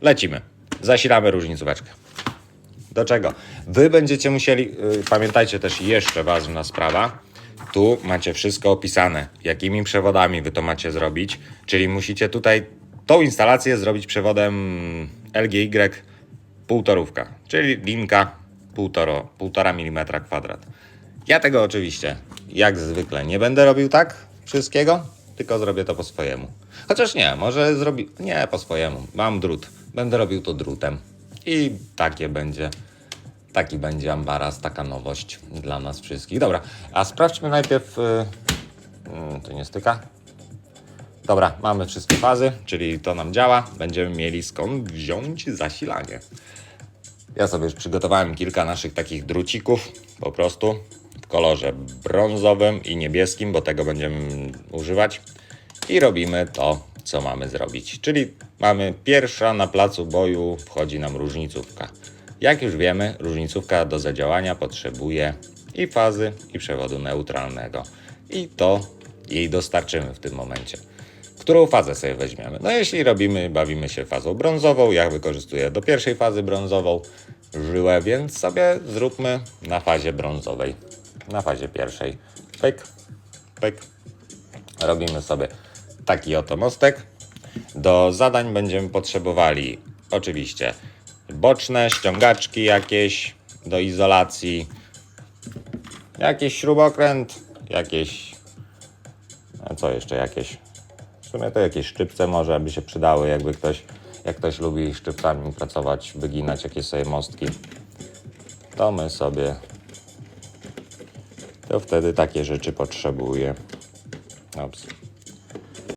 Lecimy. Zasilamy różnicóweczkę. Do czego? Wy będziecie musieli, yy, pamiętajcie też jeszcze ważna sprawa, tu macie wszystko opisane, jakimi przewodami wy to macie zrobić, czyli musicie tutaj tą instalację zrobić przewodem LGY półtorówka, czyli linka półtora milimetra kwadrat. Ja tego oczywiście, jak zwykle, nie będę robił tak wszystkiego, tylko zrobię to po swojemu. Chociaż nie, może zrobi... Nie, po swojemu. Mam drut. Będę robił to drutem. I takie będzie... Taki będzie ambaras, taka nowość dla nas wszystkich. Dobra, a sprawdźmy najpierw... Yy, to nie styka. Dobra, mamy wszystkie fazy, czyli to nam działa. Będziemy mieli skąd wziąć zasilanie. Ja sobie już przygotowałem kilka naszych takich drucików, po prostu w kolorze brązowym i niebieskim, bo tego będziemy używać. I robimy to, co mamy zrobić. Czyli mamy pierwsza na placu boju wchodzi nam różnicówka. Jak już wiemy, różnicówka do zadziałania potrzebuje i fazy, i przewodu neutralnego. I to jej dostarczymy w tym momencie którą fazę sobie weźmiemy. No jeśli robimy, bawimy się fazą brązową, ja wykorzystuję do pierwszej fazy brązową żyłę, więc sobie zróbmy na fazie brązowej. Na fazie pierwszej. Pyk, pyk. Robimy sobie taki oto mostek. Do zadań będziemy potrzebowali oczywiście boczne ściągaczki jakieś do izolacji, jakiś śrubokręt, jakieś a co jeszcze jakieś? W sumie to jakieś szczypce może by się przydały, jakby ktoś, jak ktoś lubi szczypcami pracować, wyginać jakieś sobie mostki. To my sobie to wtedy takie rzeczy potrzebuje.